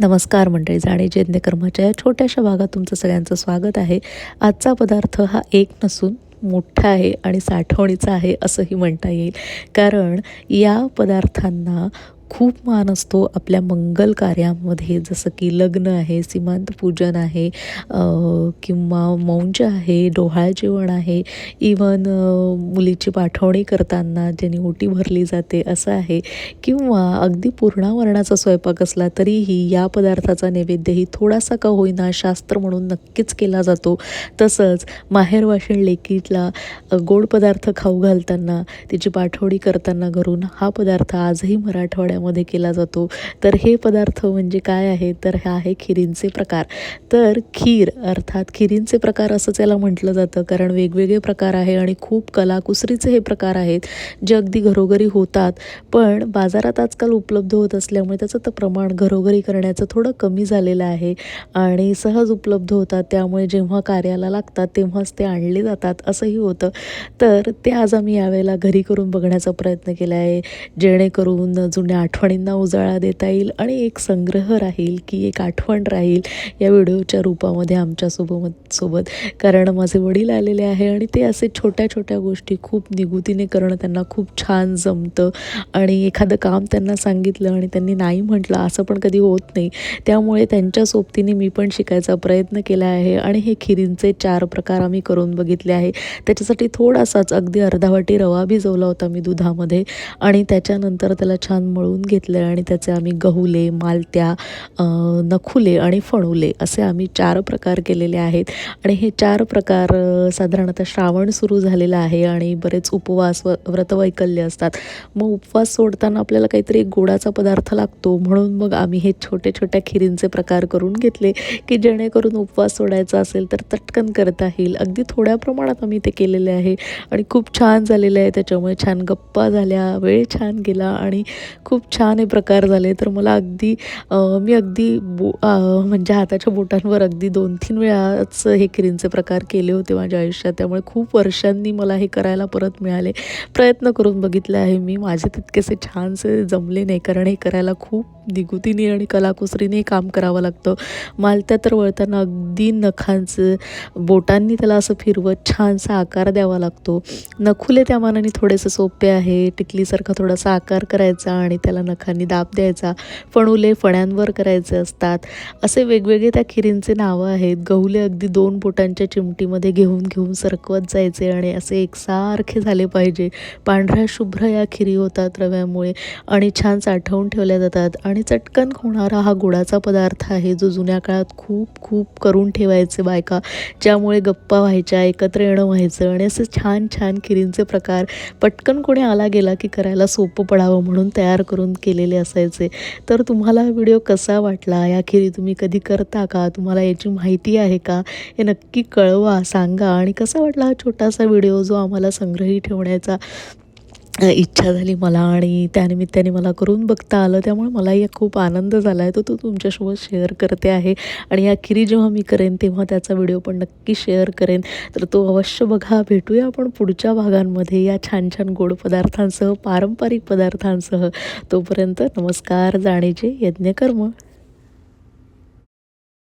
नमस्कार मंडळी जाणे कर्माच्या या छोट्याशा भागात तुमचं सगळ्यांचं स्वागत आहे. आजचा पदार्थ हा एक नसून मोठा आहे आणि साठवणीचा आहे असंही म्हणता येईल. कारण या पदार्थांना खूप मान असतो आपल्या मंगल कार्यामध्ये. जसं की लग्न आहे सीमांत पूजन आहे किंवा मौंज आहे डोहाळ जेवण आहे. इवन मुलीची पाठवणी करताना ज्याने ओटी भरली जाते असं आहे. किंवा अगदी पूर्णावरणाचा स्वयंपाक असला तरीही या पदार्थाचा नैवेद्यही थोडासा का होईना शास्त्र म्हणून नक्कीच केला जातो. तसंच माहेर वाशिण लेकीला गोड पदार्थ खाऊ घालताना तिची पाठवणी करताना घरून हा पदार्थ आजही मराठवाड्यामध्ये केला जातो. तर हे पदार्थ म्हणजे काय आहे? तर हे आहे खिरींचे प्रकार. तर खीर अर्थात खिरींचे प्रकार असंच याला म्हटलं जातं. कारण वेगवेगळे प्रकार आहे आणि खूप कलाकुसरीचे हे प्रकार आहेत. जे अगदी घरोघरी होतात. पण बाजारात आजकाल उपलब्ध होत असल्यामुळे त्याचं तर प्रमाण घरोघरी करण्याचं थोडं कमी झालेलं आहे. आणि सहज उपलब्ध होतात. त्यामुळे जेव्हा कार्याला लागतात तेव्हाच ते आणले जातात असंही होतं. तर ते आज आम्ही यावेळेला घरी करून बघण्याचा प्रयत्न केला आहे. जेणेकरून जुन्या आठवणींना उजाळा देता येईल आणि एक संग्रह राहील की एक आठवण राहील या व्हिडिओच्या रूपामध्ये आमच्यासोबत सोबत. कारण माझे वडील आलेले आहे आणि ते असे छोट्या छोट्या गोष्टी खूप निगुतीने करणं त्यांना खूप छान जमतं. आणि एखादं काम त्यांना सांगितलं आणि त्यांनी नाही म्हटलं असं पण कधी होत नाही. त्यामुळे त्यांच्या सोबतीने मी पण शिकायचा प्रयत्न केला आहे आणि हे खिरींचे चार प्रकार आम्ही करून बघितले आहे. त्याच्यासाठी थोडासाच अगदी अर्धा वाटी रवा भिजवला होता मी दुधामध्ये आणि त्याच्यानंतर त्याला छान मळून घेतलं आणि त्याचे आम्ही गहुले मालत्या नखुले आणि फणुले असे आम्ही चार प्रकार केलेले आहेत. आणि हे चार प्रकार साधारणतः श्रावण सुरू झालेला आहे आणि बरेच उपवास व व्रतवैकल्य असतात. मग उपवास सोडताना आपल्याला काहीतरी एक गोडाचा पदार्थ लागतो. म्हणून मग आम्ही हे छोटे छोट्या खिरींचे प्रकार करून घेतले की जेणेकरून उपवास सोडायचा असेल तर तटकन करता येईल. अगदी थोड्या प्रमाणात आम्ही ते केलेले आहे आणि खूप छान झालेलं आहे. त्याच्यामुळे छान गप्पा झाल्या वेळ छान गेला आणि खूप छान हे प्रकार झाले. तर मला अगदी मी अगदी बो म्हणजे हाताच्या बोटांवर अगदी दोन तीन वेळाच हे खिरींचे प्रकार केले होते माझ्या आयुष्यात. त्यामुळे खूप वर्षांनी मला हे करायला परत मिळाले. प्रयत्न करून बघितले आहे मी. माझे तितकेसे छानसे जमले नाही. कारण हे करायला खूप निगुतीने आणि कलाकुसरीने काम करावं लागतं. मालत्या तर वळताना अगदी नखांचं बोटांनी त्याला असं फिरवत छानसा आकार द्यावा लागतो. नखुले त्या मानाने थोडेसे सोपे आहे टिकलीसारखा थोडासा आकार करायचा आणि त्याला नखांनी दाब द्यायचा. फणुले फण्यांवर करायचे असतात. असे वेगवेगळे त्या खिरींचे नावं आहेत. गहुले अगदी दोन बोटांच्या चिमटीमध्ये घेऊन घेऊन सरकवत जायचे आणि असे एकसारखे झाले पाहिजे. पांढऱ्या शुभ्र या खिरी होतात रव्यामुळे आणि छान साठवून ठेवल्या जातात आणि आणि चटकन होणारा हा गोडाचा पदार्थ आहे जो जुन्या काळात खूप खूप करून ठेवायचे बायका. ज्यामुळे गप्पा व्हायच्या एकत्र येणं व्हायचं आणि असे छान छान खिरींचे प्रकार पटकन कोणी आला गेला की करायला सोपं पडावं म्हणून तयार करून केलेले असायचे. तर तुम्हाला हा व्हिडिओ कसा वाटला? या खिरी तुम्ही कधी करता का? तुम्हाला याची माहिती आहे का? हे नक्की कळवा सांगा आणि कसा वाटला हा छोटासा व्हिडिओ जो आम्हाला संग्रही ठेवण्याचा? इच्छा झाली मला आणि त्यानिमित्ताने मला करून बघता आलं. त्यामुळे मलाही खूप आनंद झाला आहे तो तो तुमच्यासोबत शेअर करते आहे. आणि या खिरी जेव्हा मी करेन तेव्हा त्याचा व्हिडिओ पण नक्की शेअर करेन. तर तो अवश्य बघा. भेटूया आपण पुढच्या भागांमध्ये या छान छान गोड पदार्थांसह पारंपरिक पदार्थांसह. तोपर्यंत नमस्कार. जाणीचे यज्ञकर्म.